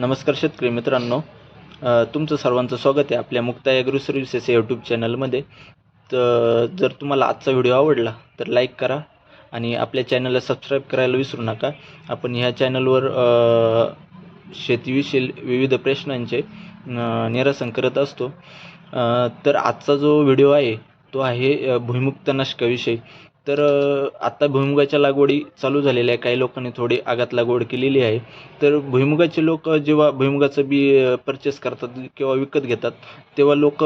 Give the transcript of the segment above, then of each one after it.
नमस्कार शेतकरी मित्रांनो. तुमचं सर्वांचं स्वागत आहे आपल्या मुक्ता ॲग्रो सर्व्हिसेस यूट्यूब चॅनलमध्ये तर जर तुम्हाला आजचा व्हिडिओ आवडला तर लाईक करा आणि आपल्या चॅनलला सबस्क्राईब करायला विसरू नका. आपण ह्या चॅनलवर शेतीविषयी विविध प्रश्नांचे निरसन करत असतो. तर आजचा जो व्हिडिओ आहे तो आहे भुईमुक्त भुईमुग तर आत्ता भुईमुगाच्या लागवडी चालू झालेल्या आहे. काही लोकांनी थोडी आगात लागवड केलेली आहे. तर भुईमुगाचे लोक जेव्हा भुईमुगाचं बी परचेस करतात किंवा विकत घेतात तेव्हा लोक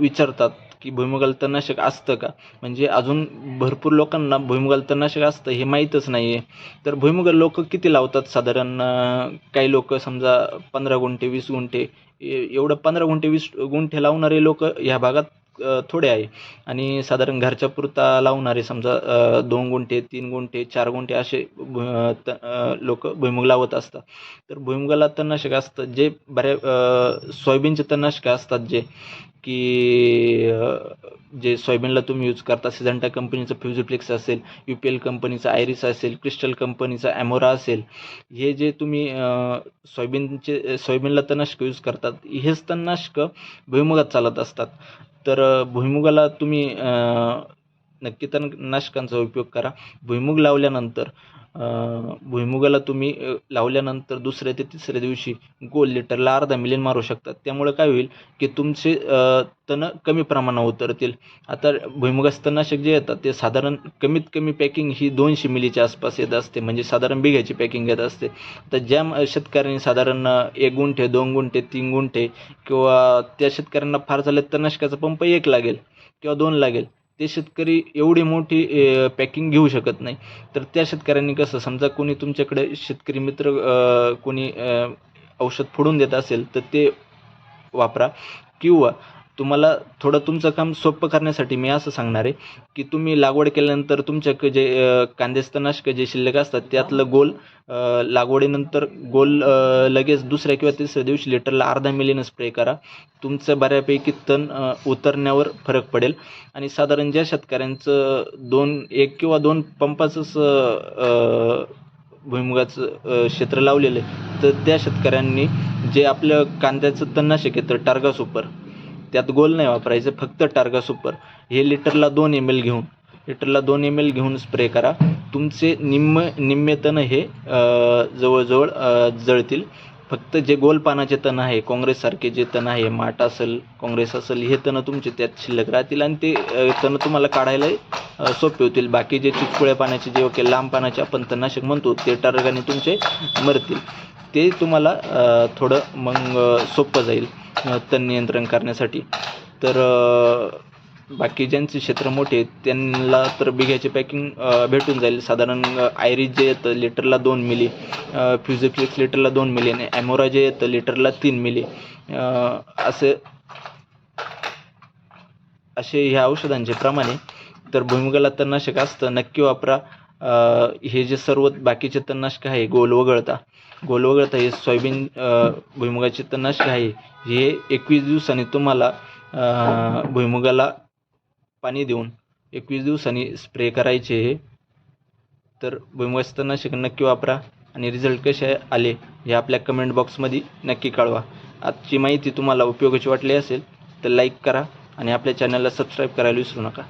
विचारतात की भुईमुगाला तणनाशक असतं का? म्हणजे अजून भरपूर लोकांना भुईमुगाला तणनाशक असतं हे माहीतच नाही आहे तर भुईमुगाला लोक किती लावतात साधारण काही लोक समजा पंधरा गुंठे वीस गुंठे ए- एवढं पंधरा गुंठे वीस गुंठे लावणारे लोक ह्या भागात थोडे आहे. आणि साधारण घरच्या पुरता लावणारे समजा दोन गुंठे तीन गुंठे चार गुंठे असे लोक भुईमुग लावत असतात. तर भुईमुगाला तणनाशक असतं जे बऱ्या सोयाबीनचे तणनाशक असतात जे की जे सोयाबीनला तुम्ही यूज करता सिझंटा कंपनीचं फ्युजिफ्लिक्स असेल यू पी एल कंपनीचं आयरिस असेल क्रिस्टल कंपनीचा ॲमोरा असेल हे जे तुम्ही सोयाबीनचे सोयाबीनला तणनाशक यूज करतात हेच तणनाशक भुईमुगात चालत असतात. तर भुईमुगाला तुम्ही अं, नक्की तणनाशकांचा उपयोग करा. भुईमुग लावल्यानंतर भुईमुगाला तुम्ही लावल्यानंतर दुसऱ्या ते तिसऱ्या दिवशी गोल लिटरला अर्धा मिलियन मारू शकतात त्यामुळे काय होईल की तुमचे तण कमी प्रमाणात उतरतील. आता भुईमुगाचं तणनाशक जे येतात ते साधारण कमीत कमी पॅकिंग ही दोनशे मिलीच्या आसपास येत असते. म्हणजे साधारण बिघ्याची पॅकिंग येत असते. तर ज्या शेतकऱ्यांनी साधारण एक गुंठे दोन गुंठे तीन गुंठे किंवा त्या शेतकऱ्यांना फार झाले तणनाशकाचा पंप एक लागेल किंवा दोन लागेल. ते शेतकरी एवढी मोठी पॅकिंग घेऊ शकत नाही. तर त्या शेतकऱ्यांनी कसं समजा कोणी तुमच्याकडे शेतकरी मित्र कोणी औषध फोडून देत असेल तर ते वापरा. किंवा तुम्हाला थोडं तुमचं काम सोपं करण्यासाठी मी असं सांगणार आहे की तुम्ही लागवड केल्यानंतर तुमच्या जे अ, तणनाशक जे शिल्लक असतात त्यातलं गोल लागवडीनंतर गोल लगेच दुसऱ्या किंवा तिसऱ्या दिवशी लिटरला अर्धा मिलीनं स्प्रे करा. तुमचं बऱ्यापैकी तण उतरण्यावर फरक पडेल. आणि साधारण ज्या शेतकऱ्यांचं दोन एक किंवा दोन पंपाचंच भुईमुगाचं क्षेत्र लावलेलं आहे तर त्या शेतकऱ्यांनी जे आपलं कांद्याचं तणनाशक येतं टार्गा सुपर त्यात गोल नाही वापरायचं फक्त टार्गा सुपर. हे लिटरला दोन एम एल घेऊन लिटरला दोन एम एल घेऊन स्प्रे करा. तुमचे निम्म निम्मे तण हे जवळजवळ जळतील. फक्त जे गोल पानाचे तण आहे काँग्रेससारखे जे तण आहे माट असेल काँग्रेस असेल हे तण तुमचे त्यात शिल्लक राहतील आणि ते तण तुम्हाला काढायला सोपे होतील. बाकी जे चिचकुळ्या पानाचे जे ओके लांब पानाचे आपण तणनाशक म्हणतो ते टार्गाने तुमचे मरतील. ते तुम्हाला थोडं मग सोपं जाईल. तण नियंत्रण करण्यासाठी. तर बाकी ज्यांचे क्षेत्र मोठे आहेत त्यांना तर बिघ्याचे पॅकिंग भेटून जाईल. साधारण आयरिस जे येतं लिटरला दोन मिली फ्युजिफ्लिक्स लिटरला दोन मिली आणि ॲमोरा जे येतं लिटरला तीन मिली असे असे ह्या औषधांचे प्रमाणे तर भुईमुगाला तणनाशक असतं नक्की वापरा. हे जे सर्व बाकीचे तणनाशक आहे गोल वगळता. गोल वगळता हे सोयाबीन भुईमुगाचे तणनाशक आहे. हे एकवीस दिवसांनी तुम्हाला भुईमुगाला पाणी देऊन एकवीस दिवसांनी स्प्रे करायचे हे. तर भुईमुगाचे तणनाशक नक्की वापरा. आणि रिझल्ट कसे आले हे आपल्या कमेंट बॉक्समध्ये नक्की कळवा. आजची माहिती तुम्हाला उपयोगाची वाटली असेल तर लाईक करा. आणि आपल्या चॅनलला सबस्क्राईब करायला विसरू नका.